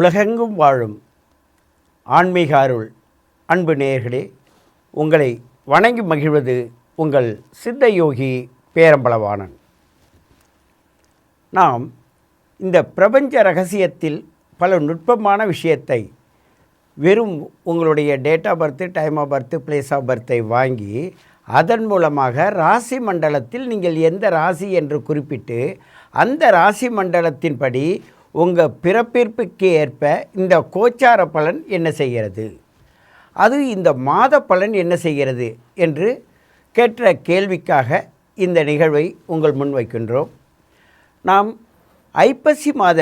உலகெங்கும் வாழும் ஆன்மீக அருள் அன்பு நேயர்களே உங்களை வணங்கி மகிழ்வது உங்கள் சித்த யோகி பேரம்பளவாணன் நாம் இந்த பிரபஞ்ச ரகசியத்தில் பல நுட்பமான விஷயத்தை வெறும் உங்களுடைய date of birth time of birth place of பர்த்தை வாங்கி அதன் மூலமாக ராசி மண்டலத்தில் நீங்கள் எந்த ராசி என்று குறிப்பிட்டு அந்த ராசி மண்டலத்தின்படி உங்கள் பிறப்பிற்கு ஏற்ப இந்த கோச்சார பலன் என்ன செய்கிறது? அது இந்த மாத பலன் என்ன செய்கிறது என்று கேட்ட கேள்விக்காக இந்த நிகழ்வை உங்கள் முன் வைக்கின்றோம். நாம் ஐப்பசி மாத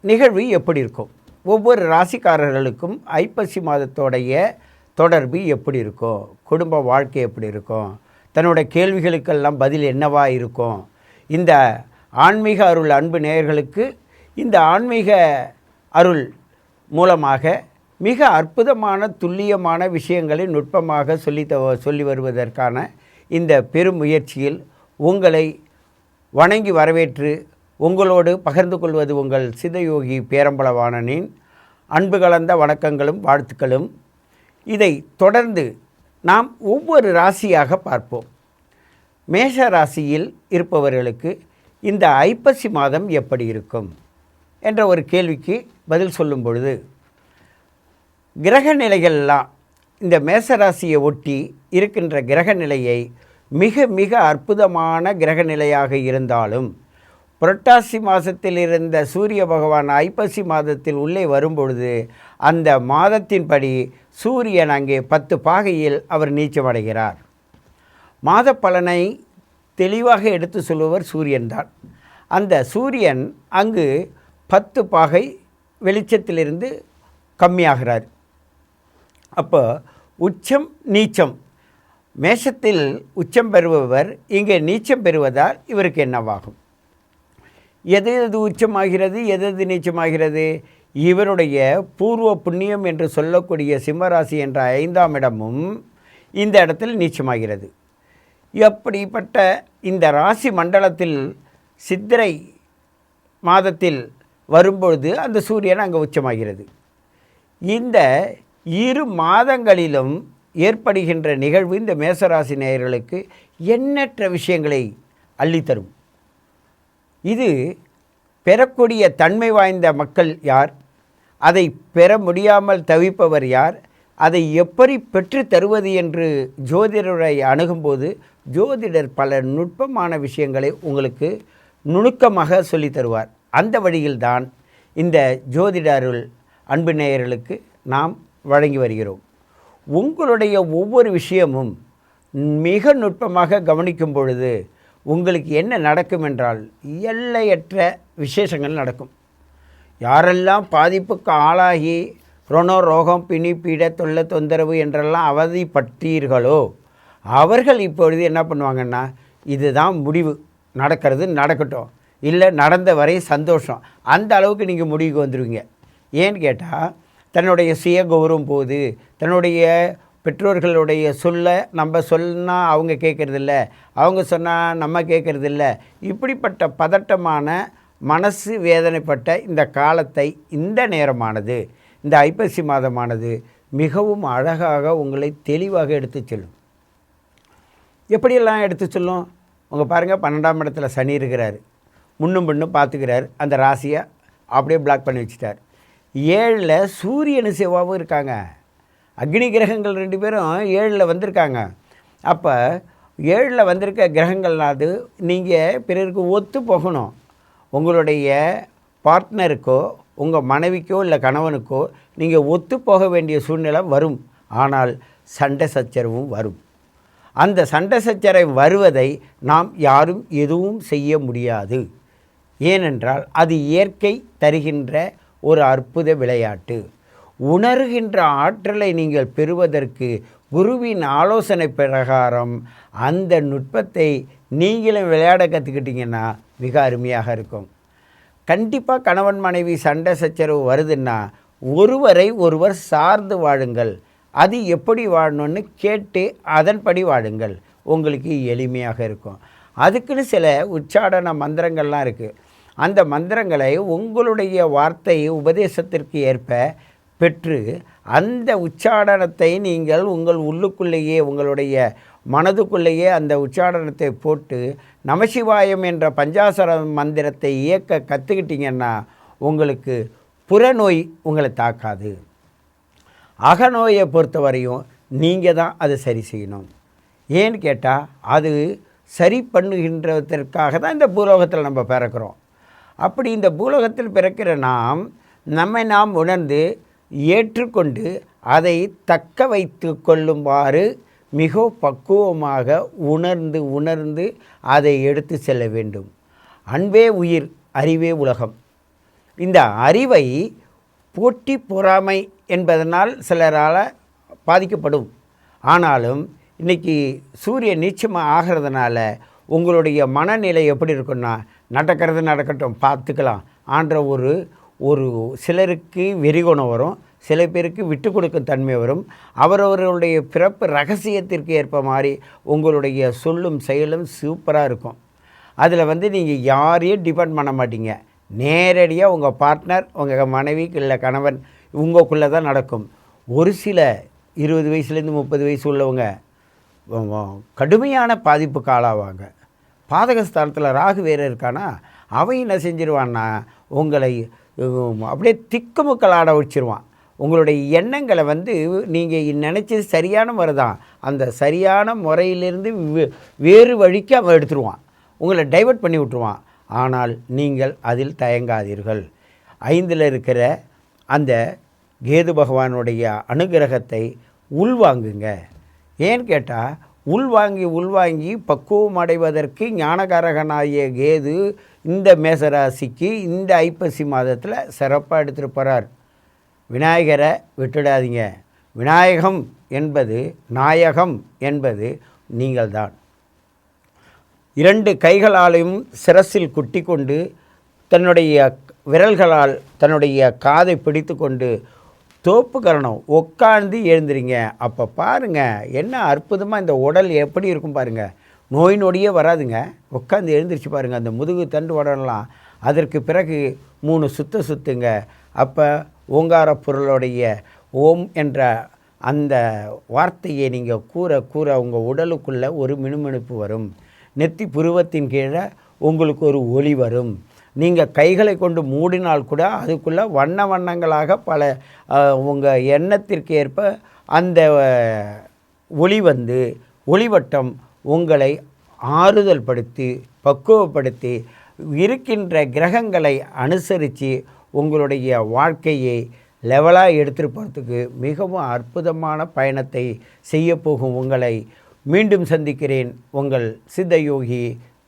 நிகழ்வு எப்படி இருக்கும்? ஒவ்வொரு ராசிக்காரர்களுக்கும் ஐப்பசி மாதத்தோடைய தொடர்பு எப்படி இருக்கும்? குடும்ப வாழ்க்கை எப்படி இருக்கும்? தன்னோட கேள்விகளுக்கெல்லாம் பதில் என்னவா இருக்கும்? இந்த ஆன்மீக அருள் அன்பு நேயர்களுக்கு இந்த ஆன்மீக அருள் மூலமாக மிக அற்புதமான துல்லியமான விஷயங்களை நுட்பமாக சொல்லி த சொல்லி வருவதற்கான இந்த பெரும் முயற்சியில் உங்களை வணங்கி வரவேற்று உங்களோடு பகிர்ந்து கொள்வது உங்கள் சிதயோகி பேரம்பலவாணனின் அன்பு கலந்த வணக்கங்களும் வாழ்த்துக்களும். இதை தொடர்ந்து நாம் ஒவ்வொரு ராசியாக பார்ப்போம். மேஷ ராசியில் இருப்பவர்களுக்கு இந்த ஐப்பசி மாதம் எப்படி இருக்கும்? என்ற ஒரு கேள்விக்கு பதில் சொல்லும் பொழுது கிரக நிலைகள்லாம் இந்த மேசராசியை ஒட்டி இருக்கின்ற கிரக நிலையை மிக மிக அற்புதமான கிரக நிலையாக இருந்தாலும் புரட்டாசி மாதத்தில் இருந்த சூரிய பகவான் ஐப்பசி மாதத்தில் உள்ளே வரும்பொழுது அந்த மாதத்தின்படி சூரியன் அங்கே பத்து பாகையில் அவர் நீச்சமடைகிறார். மாத பலனை தெளிவாக எடுத்து சொல்லுவர் சூரியன்தான். அந்த சூரியன் அங்கு பத்து பாகை வெளிச்சத்திலிருந்து கம்மியாகிறார். அப்போ உச்சம் நீச்சம். மேஷத்தில் உச்சம் பெறுபவர் இங்கே நீச்சம் பெறுவதால் இவருக்கு என்னவாகும்? எது எது உச்சமாகிறது எது எது நீச்சமாகிறது? இவருடைய பூர்வ புண்ணியம் என்று சொல்லக்கூடிய சிம்மராசி என்ற ஐந்தாம் இடமும் இந்த இடத்தில் நீச்சமாகிறது. எப்படிப்பட்ட இந்த ராசி மண்டலத்தில் சித்திரை மாதத்தில் வரும்பொழுது அந்த சூரியன் அங்கே உச்சமாகிறது. இந்த இரு மாதங்களிலும் ஏற்படுகின்ற நிகழ்வு இந்த மேசராசி நேயர்களுக்கு எண்ணற்ற விஷயங்களை அள்ளித்தரும். இது பெறக்கூடிய தன்மை வாய்ந்த மக்கள் யார்? அதை பெற முடியாமல் தவிப்பவர் யார்? அதை எப்படி பெற்று தருவது என்று ஜோதிடரை அணுகும்போது ஜோதிடர் பல நுட்பமான விஷயங்களை உங்களுக்கு நுணுக்கமாக சொல்லித் தருவார். அந்த வழியில்தான் இந்த ஜோதிட அருள் அன்பு நேயர்களுக்கு நாம் வழங்கி வருகிறோம். உங்களுடைய ஒவ்வொரு விஷயமும் மிக நுட்பமாக கவனிக்கும் பொழுது உங்களுக்கு என்ன நடக்கும் என்றால் எல்லையற்ற விசேஷங்கள் நடக்கும். யாரெல்லாம் பாதிப்புக்கு ஆளாகி ரோணோ ரோகம் பிணி பீட தொல்லை தொந்தரவு என்றெல்லாம் அவதிப்பட்டீர்களோ அவர்கள் இப்பொழுது என்ன பண்ணுவாங்கன்னா இதுதான் முடிவு நடக்கிறது நடக்கட்டும். இல்லை நடந்த வரை சந்தோஷம். அந்த அளவுக்கு நீங்கள் முடிவுக்கு வந்துடுவீங்க ஏன்னு கேட்டால் தன்னுடைய சுய கௌரவம் போகுது. தன்னுடைய பெற்றோர்களுடைய சொல்ல நம்ம சொன்னால் அவங்க கேட்குறதில்ல. அவங்க சொன்னால் நம்ம கேட்குறதில்ல. இப்படிப்பட்ட பதட்டமான மனசு வேதனைப்பட்ட இந்த காலத்தை இந்த நேரமானது இந்த ஐப்பசி மாதமானது மிகவும் அழகாக உங்களை தெளிவாக எடுத்து செல்லும். எப்படியெல்லாம் எடுத்து சொல்லும்? உங்கள் பாருங்கள் பன்னெண்டாம் இடத்துல சனி இருக்கிறார். முன்னும் பின்னும் பார்த்துக்கிறார். அந்த ராசியை அப்படியே பிளாக் பண்ணி வச்சுட்டார். ஏழில் சூரியனு செவ்வாவும் இருக்காங்க. அக்னி கிரகங்கள் ரெண்டு பேரும் ஏழில் வந்திருக்காங்க. அப்போ ஏழில் வந்திருக்க கிரகங்கள்னாது நீங்கள் பிறருக்கு ஒத்து போகணும். உங்களுடைய பார்ட்னருக்கோ உங்கள் மனைவிக்கோ இல்லை கணவனுக்கோ நீங்கள் ஒத்து போக வேண்டிய சூழ்நிலை வரும். ஆனால் சண்டை சச்சரவும் வரும். அந்த சண்டை சச்சரை வருவதை நாம் யாரும் எதுவும் செய்ய முடியாது. ஏனென்றால் அது இயற்கை தருகின்ற ஒரு அற்புத விளையாட்டு. உணர்கின்ற ஆற்றலை நீங்கள் பெறுவதற்கு குருவின் ஆலோசனை பிரகாரம் அந்த நுட்பத்தை நீங்களும் விளையாட கற்றுக்கிட்டிங்கன்னா மிக அருமையாக இருக்கும். கண்டிப்பாக கணவன் மனைவி சண்டை சச்சரவு வருதுன்னா ஒருவரை ஒருவர் சார்ந்து வாழுங்கள். அது எப்படி வாழணும்னு கேட்டு அதன்படி வாழுங்கள். உங்களுக்கு எளிமையாக இருக்கும். அதுக்குன்னு சில உச்சாடன மந்திரங்கள்லாம் இருக்குது அந்த மந்திரங்களை உங்களுடைய வார்த்தை உபதேசத்திற்கு ஏற்ப பெற்று அந்த உச்சாடனத்தை நீங்கள் உங்கள் உள்ளுக்குள்ளேயே உங்களுடைய மனதுக்குள்ளேயே அந்த உச்சாடனத்தை போட்டு நமசிவாயம் என்ற பஞ்சாசர மந்திரத்தை இயக்க கற்றுக்கிட்டிங்கன்னா உங்களுக்கு புறநோய் உங்களை தாக்காது. அகநோயை பொறுத்தவரையும் நீங்கள் தான் அதை சரி செய்யணும். ஏன்னு கேட்டால் அது சரி பண்ணுகின்றதற்காக தான் இந்த பூலோகத்தில் நம்ம பிறக்கிறோம். அப்படி இந்த பூலோகத்தில் பிறக்கிற நாம் நம்மை நாம் உணர்ந்து ஏற்றுக்கொண்டு அதை தக்க வைத்து கொள்ளுமாறு மிக பக்குவமாக உணர்ந்து உணர்ந்து அதை எடுத்து செல்ல வேண்டும். அன்பே உயிர் அறிவே உலகம். இந்த அறிவை போட்டி பொறாமை என்பதனால் சிலரால் பாதிக்கப்படும். ஆனாலும் இன்றைக்கி சூரியன் நீச்சமாக ஆகிறதுனால உங்களுடைய மனநிலை எப்படி இருக்குன்னா நடக்கிறது நடக்கட்டும் பார்த்துக்கலாம். ஆன்ற ஒரு ஒரு சிலருக்கு வெறிகுணம் வரும் சில பேருக்கு விட்டு கொடுக்கும் தன்மை வரும். அவரவர்களுடைய பிறப்பு ரகசியத்திற்கு ஏற்ப மாதிரி உங்களுடைய சொல்லும் செயலும் சூப்பராக இருக்கும். அதில் வந்து நீங்கள் யாரையும் டிபெண்ட் பண்ண மாட்டீங்க. நேரடியாக உங்கள் பார்ட்னர் உங்கள் மனைவி இல்லை கணவன் உங்களுக்குள்ளே தான் நடக்கும். ஒரு சில இருபது வயசுலேருந்து முப்பது வயசு உள்ளவங்க கடுமையான பாதிப்புக்கு ஆளாவாங்க. பாதகஸ்தானத்தில் ராகு வேறு இருக்கானா? அவன் என்ன செஞ்சிருவான்னா உங்களை அப்படியே திக்குமுக்கள் ஆட வச்சிருவான். உங்களுடைய எண்ணங்களை வந்து நீங்கள் நினச்சது சரியான முறை தான் அந்த சரியான முறையிலிருந்து வே- வேறு வழிக்கு அவன் எடுத்துருவான். உங்களை டைவர்ட் பண்ணி விட்டுருவான். ஆனால் நீங்கள் அதில் தயங்காதீர்கள். ஐந்தில் இருக்கிற அந்த கேது பகவானுடைய அனுகிரகத்தை உள்வாங்குங்க. ஏன்னு கேட்டால் உள்வாங்கி உள்வாங்கி பக்குவம் அடைவதற்கு ஞானகாரகனாகிய கேது இந்த மேசராசிக்கு இந்த ஐப்பசி மாதத்தில் சிறப்பாக எடுத்துகிட்டு போகிறார் விநாயகரை விட்டுடாதீங்க. விநாயகம் என்பது நாயகம் என்பது நீங்கள்தான். இரண்டு கைகளாலையும் சிரசில் குட்டி கொண்டு தன்னுடைய விரல்களால் தன்னுடைய காதை பிடித்து கொண்டு தோப்பு கரணம் உட்கார்ந்து எழுந்துறீங்க அப்போ பாருங்கள் என்ன அற்புதமாக இந்த உடல் எப்படி இருக்கும் பாருங்கள் நோய் நொடியே வராதுங்க. உட்காந்து எழுந்திரிச்சு பாருங்கள் அந்த முதுகு தண்டு உடலாம் அதற்கு பிறகு மூணு சுத்த சுத்துங்க. அப்போ ஓங்கார பொருளுடைய ஓம் என்ற அந்த வார்த்தையை நீங்கள் கூற கூற உங்கள் உடலுக்குள்ளே ஒரு மினுமினுப்பு வரும். நெத்தி புருவத்தின் கீழே உங்களுக்கு ஒரு ஒளி வரும். நீங்கள் கைகளை கொண்டு மூடினால் கூட அதுக்குள்ளே வண்ண வண்ணங்களாக பல உங்கள் எண்ணத்திற்கு ஏற்ப அந்த ஒளி வந்து ஒளிவட்டம் உங்களை ஆறுதல் படுத்தி பக்குவப்படுத்தி இருக்கின்ற கிரகங்களை அனுசரித்து உங்களுடைய வாழ்க்கையை லெவலாக எடுத்துகிட்டு போகிறதுக்கு மிகவும் அற்புதமான பயணத்தை செய்யப்போகும் உங்களை மீண்டும் சந்திக்கிறேன். உங்கள் சித்தயோகி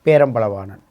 பேரம்பளவாணன்